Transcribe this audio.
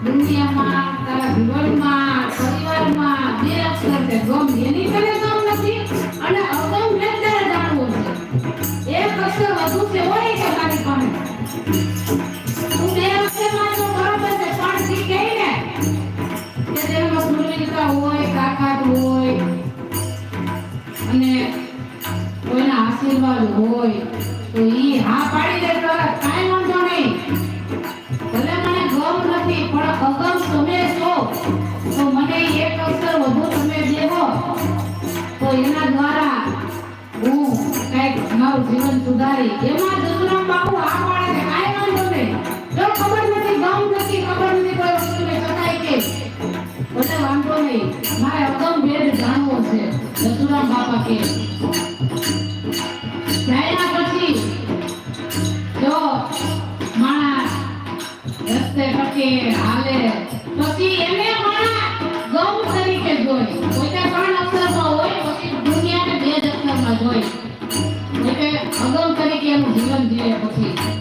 દુનિયામાં તારા જીવનમાં પરિવારમાં બે અક્ષર છે ગમ એની તને ગમ નથી અને અગમ ને એક અક્ષર વધુ છે હોય તું બે અક્ષરમાં તો બરાબર તેમાં સુરવીરતા હોય તાકાત હોય અને કોઈના આશીર્વાદ હોય તો ઈ હા પાડી દે તરત સારી જેમાં જસુરામ બાપુ આ પાડે છે. કાયમ તમે જો ખબર નથી, ગમ નથી ખબર નથી કોઈ વસ્તુને ચટાઈ કે. મને વાંધો નહીં. મારે અગમ ભેદ જાણવો છે. જસુરામ બાપા કે. જાયના પછી જો માણસ રસ્તે ટકે હાલે. પછી એને સગમ તરીકે એનું જીવન જીવે પછી.